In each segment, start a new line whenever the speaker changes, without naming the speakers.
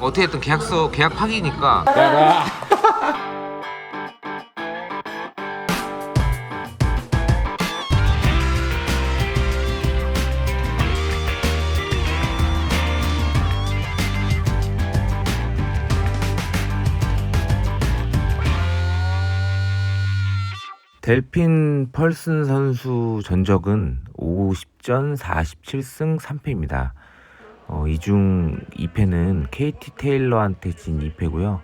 어떻게든 계약서 계약 파기니까 델핀 펄슨 선수 전적은 50전 47승 3패입니다. 어, 이중 2패는 KT 테일러한테 진 2패고요.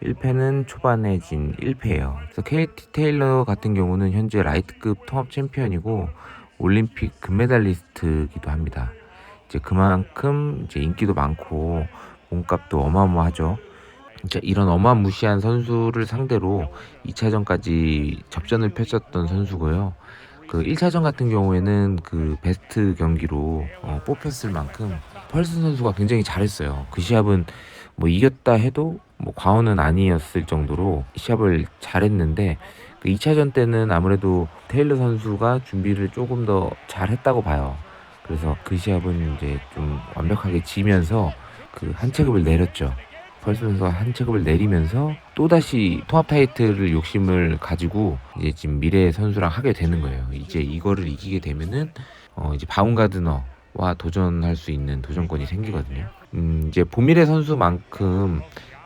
1패는 초반에 진 1패예요. 그래서 KT 테일러 같은 경우는 현재 라이트급 통합 챔피언이고 올림픽 금메달리스트기도 합니다. 이제 그만큼 이제 인기도 많고 몸값도 어마어마하죠. 진짜 이런 어마무시한 선수를 상대로 2차전까지 접전을 펼쳤던 선수고요. 그 1차전 같은 경우에는 그 베스트 경기로 어, 뽑혔을 만큼 펄슨 선수가 굉장히 잘했어요. 그 시합은 뭐 이겼다 해도 뭐 과언은 아니었을 정도로 시합을 잘했는데 그 2차전 때는 아무래도 테일러 선수가 준비를 조금 더 잘했다고 봐요. 그래서 그 시합은 이제 좀 완벽하게 지면서 그 한 체급을 내렸죠. 펄스 선수가 한 체급을 내리면서 또다시 통합 타이틀을 욕심을 가지고 이제 지금 미래 선수랑 하게 되는 거예요. 이제 이거를 이기게 되면은 어 이제 바운가드너 와 도전할 수 있는 도전권이 생기거든요. 음 이제 보미래 선수만큼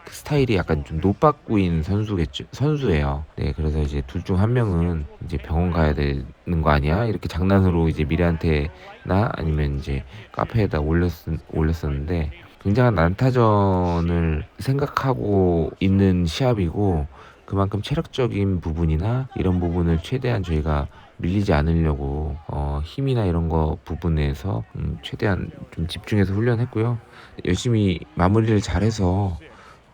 그 스타일이 약간 좀 노빠꾸인 선수겠죠 선수예요. 네 그래서 이제 둘 중 한 명은 이제 병원 가야 되는 거 아니야 이렇게 장난으로 이제 미래한테나 아니면 이제 카페에다 올렸 올렸었는데 굉장한 난타전을 생각하고 있는 시합이고 그만큼 체력적인 부분이나 이런 부분을 최대한 저희가 밀리지 않으려고 어, 힘이나 이런 거 부분에서 음, 최대한 좀 집중해서 훈련했고요. 열심히 마무리를 잘해서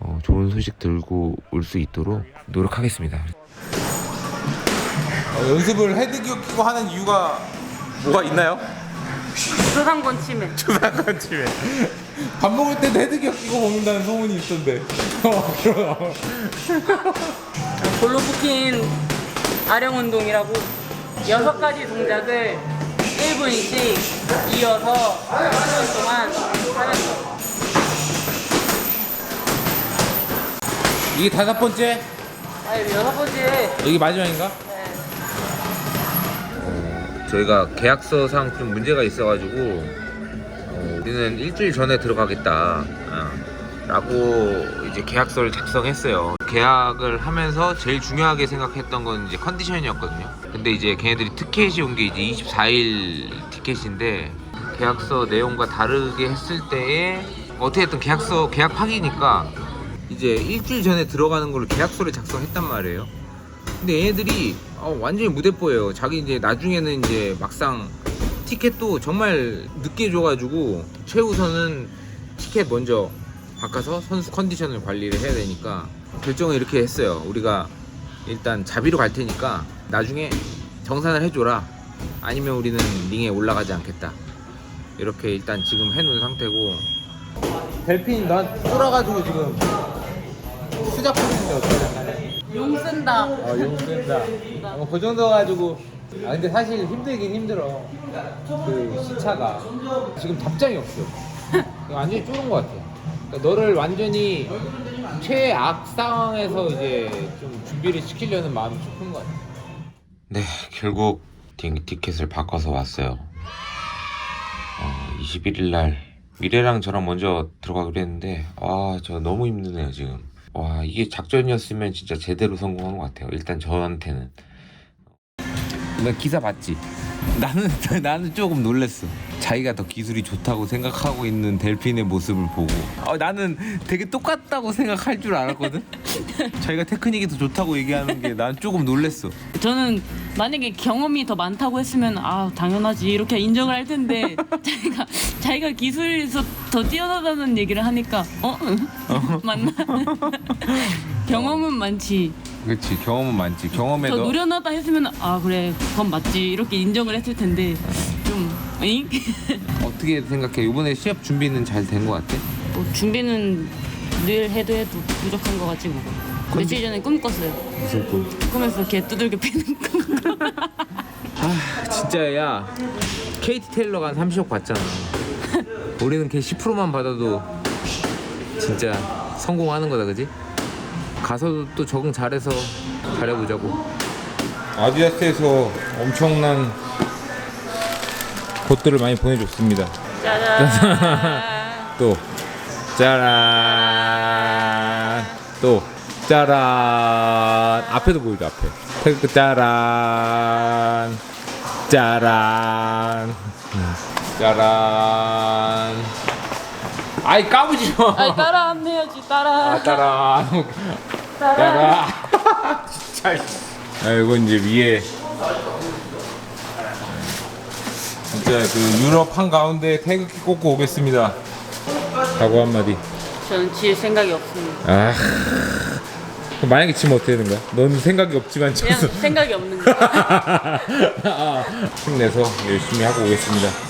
어, 좋은 소식 들고 올 수 있도록 노력하겠습니다.
어, 연습을 헤드기어 끼고 하는 이유가 뭐가 있나요?
저상권 침해.
조상관 집에 밥 먹을 때도 헤드기어 끼고 먹는다는 소문이 있던데 어
볼로 붙인 아령 운동이라고 여섯 가지 동작을 1분씩 이어서 1분 동안 하는 거.
이게 다섯 번째?
아니 여섯 번째
여기 마지막인가?
저희가 계약서상 좀 문제가 있어가지고 어, 우리는 일주일 전에 들어가겠다 어, 라고 이제 계약서를 작성했어요. 계약을 하면서 제일 중요하게 생각했던 건 이제 컨디션이었거든요. 근데 이제 걔네들이 티켓이 온 게 이제 24일 티켓인데 계약서 내용과 다르게 했을 때에 어떻게든 계약서 계약 파기니까 이제 일주일 전에 들어가는 걸로 계약서를 작성했단 말이에요. 근데 얘네들이 어, 완전히 무대뽀예요. 자기 이제 나중에는 이제 막상 티켓도 정말 늦게 줘가지고 최우선은 티켓 먼저 바꿔서 선수 컨디션을 관리를 해야 되니까 결정을 이렇게 했어요. 우리가 일단 자비로 갈 테니까 나중에 정산을 해줘라. 아니면 우리는 링에 올라가지 않겠다. 이렇게 일단 지금 해놓은 상태고
델핀 나 쫄아가지고 지금 수작하는데 어떡해
용 쓴다.
어 용 쓴다 어, 그 정도 가지고 아 근데 사실 힘들긴 힘들어 그 시차가 지금 답장이 없어 완전히 쫄은 것 같아 그러니까 너를 완전히 최악 상황에서 이제 좀 준비를 시키려는 마음이 좀 큰 것 같아
네, 결국 비행기 티켓을 바꿔서 왔어요. 어, 21일 날 미래랑 저랑 먼저 들어가기로 했는데 아, 저 너무 힘드네요, 지금. 와, 이게 작전이었으면 진짜 제대로 성공한 것 같아요. 일단 저한테는. 나 기사 봤지? 나는 나는 조금 놀랬어. 자기가 더 기술이 좋다고 생각하고 있는 델핀의 모습을 보고 어, 나는 되게 똑같다고 생각할 줄 알았거든. 자기가 테크닉이 더 좋다고 얘기하는 게 난 조금 놀랬어.
저는 만약에 경험이 더 많다고 했으면 아 당연하지 이렇게 인정을 할 텐데 자기가 자기가 기술에서 더 뛰어나다는 얘기를 하니까 어 응? 맞나 경험은 많지
그렇지 경험은 많지
더
경험에도
노련하다 했으면 아 그래 그건 맞지 이렇게 인정을 했을 텐데 좀 잉?
어떻게 생각해 이번에 시합 준비는 잘 된 것 같아?
뭐 준비는 늘 해도 해도 부족한 거 같지 뭐 며칠 전에 꿈 꿨어요
무슨 꿈?
꿈에서 개 두들겨 패는 꿈
아 진짜 야 KT 테일러가 한 30억 받잖아 우리는 걔 10%만 받아도
진짜 성공하는 거다 그지? 가서도 또 적응 잘해서 잘해보자고.
아디다스에서 엄청난 것들을 많이 보내줬습니다.
짜잔.
또 짜란. 또 짜란. 앞에도 보이죠 앞에. 태극 짜란. 짜란. 음, 짜란 아이 까부지 마.
아니 따라 안 해야지 따라.
아, 짜란 짜란 진짜 아 이거 이제 위에. 진짜 그 유럽 한 가운데 태극기 꽂고 오겠습니다. 각오 한마디.
저는 질 생각이 없습니다.
아 그럼 만약에 치면 어떻게 되는 거야? 넌 생각이 없지만
그냥
쳤어
생각이 없는 거.
아, 힘내서 열심히 하고 오겠습니다